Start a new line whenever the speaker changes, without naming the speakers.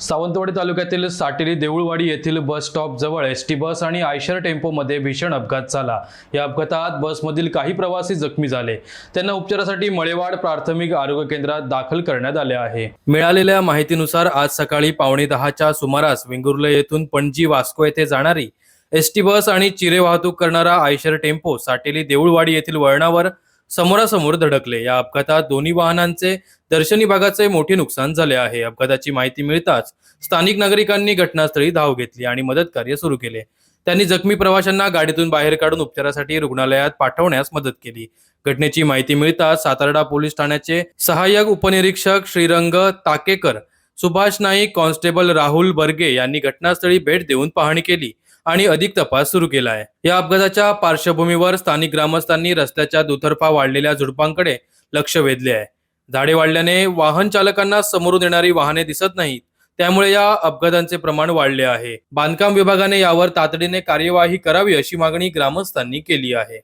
सावंतवाडी तालुक्यातील साटेरी देऊळवाडी येथील bus stop जवळ एस टी बस आणि आयशर टेम्पोमध्ये भीषण अपघात झाला. या अपघातात बसमधील काही प्रवासी जखमी झाले. त्यांना उपचारासाठी मळेवाड प्राथमिक आरोग्य केंद्रात दाखल करण्यात आले आहे. मिळालेल्या माहितीनुसार आज सकाळी पावणे दहाच्या सुमारास वेंगुर्ले येथून पणजी वास्को येथे जाणारी एस टी बस आणि चिरे वाहतूक करणारा आयशर टेम्पो साटेली देऊळवाडी येथील वळणावर समोरासमोर धडकले. या अपघातात दोन्ही वाहनांचे दर्शनी भागाचे मोठे नुकसान झाले आहे. अपघाताची माहिती मिळताच स्थानिक नागरिकांनी घटनास्थळी धाव घेतली आणि मदत कार्य सुरू केले. त्यांनी जखमी प्रवाशांना गाडीतून बाहेर काढून उपचारासाठी रुग्णालयात पाठवण्यास मदत केली. घटनेची माहिती मिळताच सातारडा पोलीस ठाण्याचे सहाय्यक उपनिरीक्षक श्रीरंग ताकेकर सुभाष नाईक कॉन्स्टेबल राहुल बर्गे यांनी घटनास्थळी भेट देऊन पाहणी केली. आणि अधिक तपास सुरू केला आहे. या अपघाताच्या पार्श्वभूमीवर स्थानिक ग्रामस्थांनी रस्त्याच्या दुतर्फा वाढलेल्या झुडपांकडे लक्ष वेधले आहे. झाडे वाढल्याने वाहन चालकांना समोरून येणारी वाहने दिसत नाहीत. त्यामुळे या अपघातांचे प्रमाण वाढले आहे. बांधकाम विभागाने यावर तातडीने कार्यवाही करावी अशी मागणी ग्रामस्थांनी केली आहे.